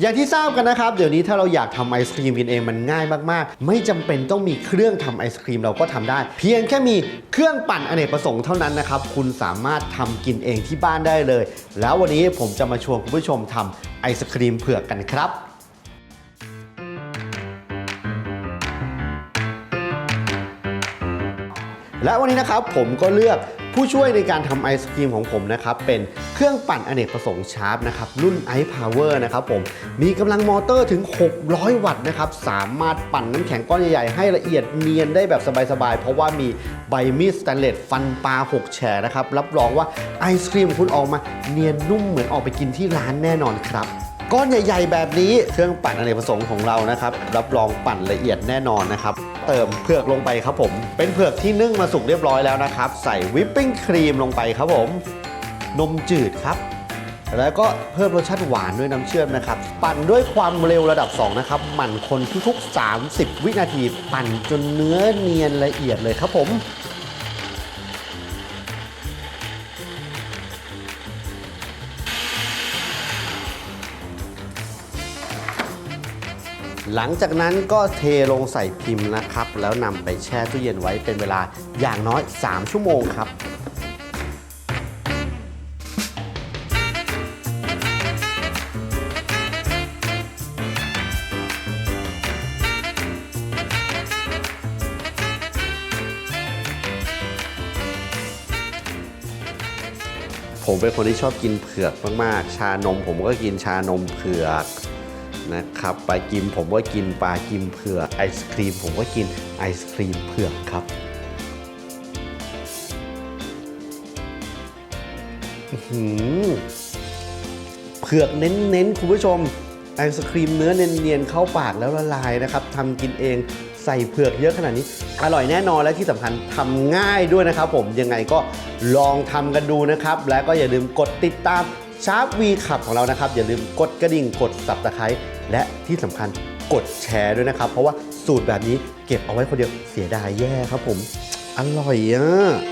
อย่างที่ทราบกันนะครับ เดี๋ยวนี้ถ้าเราอยากทำไอศครีมกินเองมันง่ายมากๆ ไม่จำเป็นต้องมีเครื่องทำไอศครีมเราก็ทำได้ เพียงแค่มีเครื่องปั่นอเนกประสงค์เท่านั้นนะครับ คุณสามารถทำกินเองที่บ้านได้เลย แล้ววันนี้ผมจะมาชวนคุณผู้ชมทำไอศครีมเผือกกันครับ และวันนี้นะครับผมก็เลือกผู้ช่วยในการทำไอศครีมของผมนะครับ เป็นเครื่องปั่นอเนกประสงค์ชาร์ปนะครับ รุ่น i Power นะครับผมมีกำลังมอเตอร์ถึง 600 วัตต์นะครับ สามารถปั่นน้ำแข็งก้อนใหญ่ๆ ให้ละเอียดเนียนได้แบบสบายๆ เพราะว่ามีใบมีดสแตนเลสฟันปลา 6 แฉกนะครับ รับรองว่าไอศครีมของคุณออกมาเนียนนุ่มเหมือนออกไปกินที่ร้านแน่นอนครับ ก้อนใหญ่ ๆ แบบนี้เครื่องปั่นอเนกประสงค์ของเรานะครับ รับรองปั่นละเอียดแน่นอนนะครับ เติมเผือกลงไปครับผม เป็นเผือกที่นึ่งมาสุกเรียบร้อยแล้วนะครับ ใส่วิปปิ้งครีมลงไปครับผม นมจืดครับ แล้วก็เพิ่มรสชาติหวานด้วยน้ำเชื่อมนะครับ ปั่นด้วยความเร็วระดับ 2 นะครับ หมั่นคนทุกๆ 30 วินาที ปั่นจนเนื้อเนียนละเอียดเลยครับผม หลังจากนั้นก็เทลงใส่พิมพ์นะครับ แล้วนำไปแช่ตู้เย็นไว้เป็นเวลาอย่างน้อย 3 ชั่วโมงครับผมเป็นคนที่ชอบกินเผือกมาก ๆ ชานมผมก็กินชานมเผือก นะครับปลากิมผมก็กินปลากิมเผือกไอศครีมผมก็กินไอศครีมเผือกครับหือเผือกเน้นๆคุณผู้ชมไอศครีมเนื้อเนียนๆเข้าปากแล้วละลายนะครับทำกินเองใส่เผือกเยอะขนาดนี้ อร่อยแน่นอนและที่สำคัญทำง่ายด้วยนะครับผมยังไงก็ลองทำกันดูนะครับ และก็อย่าลืมกดติดตาม ชาร์ปวีขับของเรานะครับ อย่าลืมกดกระดิ่งกดสับตะไคร้และที่สำคัญกดแชร์ด้วยนะครับ เพราะว่าสูตรแบบนี้เก็บเอาไว้คนเดียวเสียดายแย่ครับผม อร่อยอะ